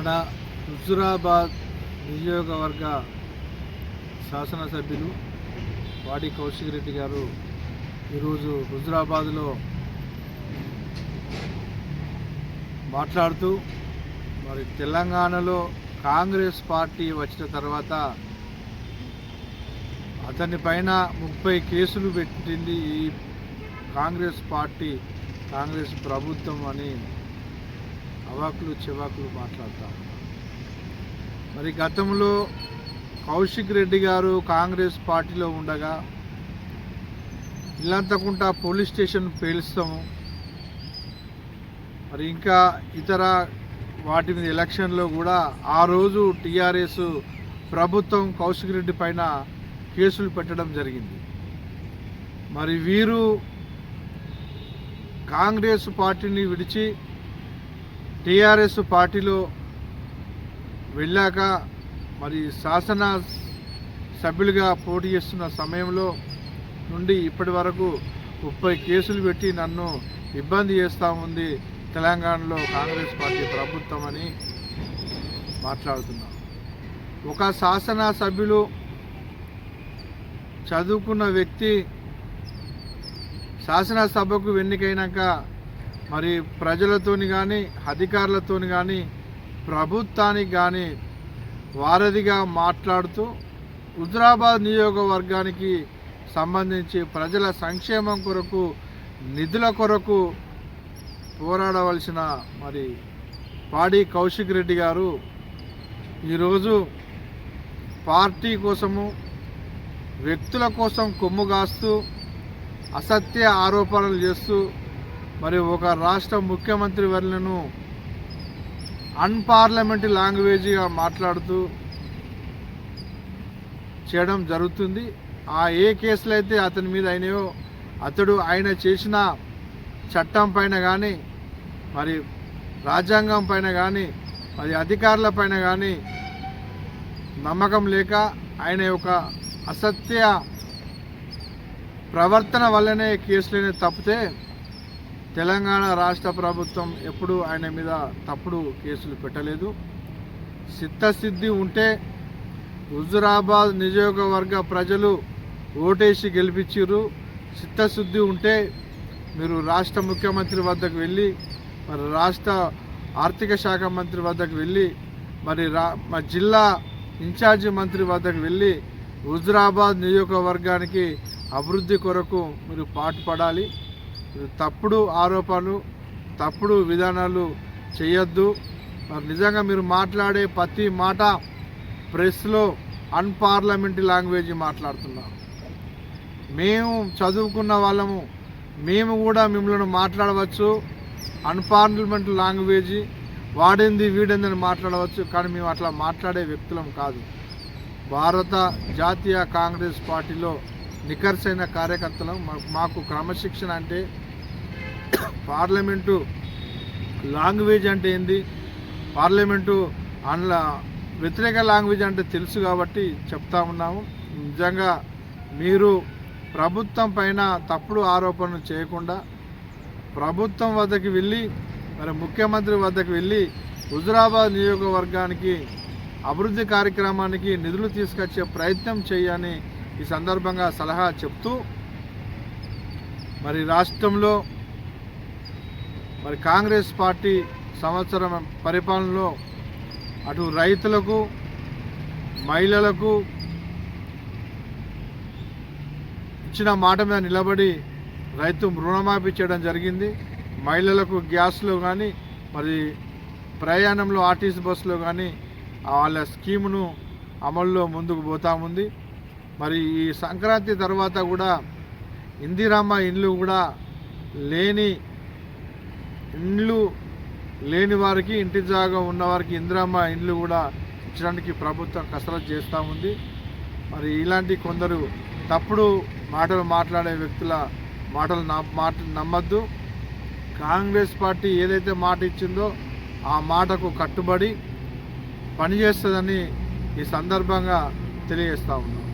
హుజురాబాద్ నియోజకవర్గ శాసనసభ్యులు వాడి కౌశిక్ రెడ్డి గారు ఈరోజు హుజురాబాద్లో మాట్లాడుతూ మరి తెలంగాణలో కాంగ్రెస్ పార్టీ వచ్చిన తర్వాత అతని పైన ముప్పై కేసులు పెట్టింది ఈ కాంగ్రెస్ పార్టీ కాంగ్రెస్ ప్రభుత్వం అని అవాకులు చెవాకులు మాట్లాడతారు మరి గతంలో కౌశిక్ రెడ్డి గారు కాంగ్రెస్ పార్టీలో ఉండగా ఇల్లంతకుండా పోలీస్ స్టేషన్ పేలుస్తాము. మరి ఇంకా ఇతర వాటి మీద ఎలక్షన్లో కూడా ఆ రోజు టీఆర్ఎస్ ప్రభుత్వం కౌశిక్ రెడ్డి పైన కేసులు పెట్టడం జరిగింది. మరి వీరు కాంగ్రెస్ పార్టీని విడిచి టీఆర్ఎస్ పార్టీలో వెళ్ళాక మరి శాసన సభ్యులుగా పోటీ చేస్తున్న సమయంలో నుండి ఇప్పటి వరకు ముప్పై కేసులు పెట్టి నన్ను ఇబ్బంది చేస్తూ ఉంది తెలంగాణలో కాంగ్రెస్ పార్టీ ప్రభుత్వం అని మాట్లాడుతున్నాను. ఒక శాసన సభ్యులు చదువుకున్న వ్యక్తి శాసనసభకు ఎన్నికైనాక మరి ప్రజలతోని కానీ అధికారులతోని కానీ ప్రభుత్వానికి కానీ వారధిగా మాట్లాడుతూ హుజరాబాద్ నియోజకవర్గానికి సంబంధించి ప్రజల సంక్షేమం కొరకు నిధుల కొరకు పోరాడవలసిన మరి పాడి కౌశిక్ రెడ్డి గారు ఈరోజు పార్టీ కోసము వ్యక్తుల కోసం కొమ్ము కాస్తూ అసత్య ఆరోపణలు చేస్తూ మరి ఒక రాష్ట్ర ముఖ్యమంత్రి వర్లను అన్పార్లమెంటరీ లాంగ్వేజ్గా మాట్లాడుతూ చేయడం జరుగుతుంది. ఆ ఏ కేసులు అయితే అతని మీద అయినాయో అతడు ఆయన చేసిన చట్టం పైన కానీ మరి రాజ్యాంగం పైన కానీ మరి అధికారుల పైన కానీ నమ్మకం లేక ఆయన యొక్క అసత్య ప్రవర్తన వల్లనే కేసులనే తప్పితే తెలంగాణ రాష్ట్ర ప్రభుత్వం ఎప్పుడు ఆయన మీద తప్పుడు కేసులు పెట్టలేదు. చిత్తశుద్ధి ఉంటే హుజురాబాద్ నియోజకవర్గ ప్రజలు ఓటేసి గెలిపించారు చిత్తశుద్ధి ఉంటే మీరు రాష్ట్ర ముఖ్యమంత్రి వద్దకు వెళ్ళి మరి రాష్ట్ర ఆర్థిక శాఖ మంత్రి వద్దకు వెళ్ళి మరి రా మా జిల్లా ఇన్ఛార్జి మంత్రి వద్దకు వెళ్ళి హుజురాబాద్ నియోజకవర్గానికి అభివృద్ధి కొరకు మీరు పాటుపడాలి. తప్పుడు ఆరోపణలు తప్పుడు విధానాలు చేయొద్దు. మరి నిజంగా మీరు మాట్లాడే ప్రతి మాట ప్రెస్లో అన్పార్లమెంటరీ లాంగ్వేజ్ మాట్లాడుతున్నాం మేము చదువుకున్న వాళ్ళము మేము కూడా మిమ్మల్ని మాట్లాడవచ్చు. అన్పార్లమెంటరీ లాంగ్వేజ్ వాడింది వీడిందని మాట్లాడవచ్చు. కానీ మేము అట్లా మాట్లాడే వ్యక్తులం కాదు. భారత జాతీయ కాంగ్రెస్ పార్టీలో నిఖర్సైన కార్యకర్తలు. మాకు క్రమశిక్షణ అంటే పార్లమెంటు లాంగ్వేజ్ అంటే ఏంది? పార్లమెంటు అందులో వ్యతిరేక లాంగ్వేజ్ అంటే తెలుసు కాబట్టి చెప్తా ఉన్నాము. నిజంగా మీరు ప్రభుత్వం పైన తప్పుడు ఆరోపణలు చేయకుండా ప్రభుత్వం వద్దకు వెళ్ళి మరి ముఖ్యమంత్రి వద్దకు వెళ్ళి హుజురాబాద్ నియోజకవర్గానికి అభివృద్ధి కార్యక్రమానికి నిధులు తీసుకొచ్చే ప్రయత్నం చేయని ఈ సందర్భంగా సలహా చెప్తూ మరి రాష్ట్రంలో మరి కాంగ్రెస్ పార్టీ సంవత్సరం పరిపాలనలో అటు రైతులకు మహిళలకు ఇచ్చిన మాట మీద నిలబడి రైతు రుణమాఫీ చేయడం జరిగింది. మహిళలకు గ్యాస్లో కానీ మరి ప్రయాణంలో ఆర్టీసీ బస్సులో కానీ వాళ్ళ స్కీమును అమల్లో ముందుకు పోతా ఉంది. మరి ఈ సంక్రాంతి తర్వాత కూడా ఇందిరామ్మ ఇండ్లు కూడా లేని ఇండ్లు లేని వారికి ఇంటి జాగా ఉన్నవారికి ఇందిరమ్మ ఇండ్లు కూడా ఇచ్చడానికి ప్రభుత్వం కసరత్తు చేస్తూ ఉంది. మరి ఇలాంటి కొందరు తప్పుడు మాటలు మాట్లాడే వ్యక్తుల మాటలు మాట నమ్మద్దు. కాంగ్రెస్ పార్టీ ఏదైతే మాట ఇచ్చిందో ఆ మాటకు కట్టుబడి పనిచేస్తుందని ఈ సందర్భంగా తెలియజేస్తా ఉన్నాం.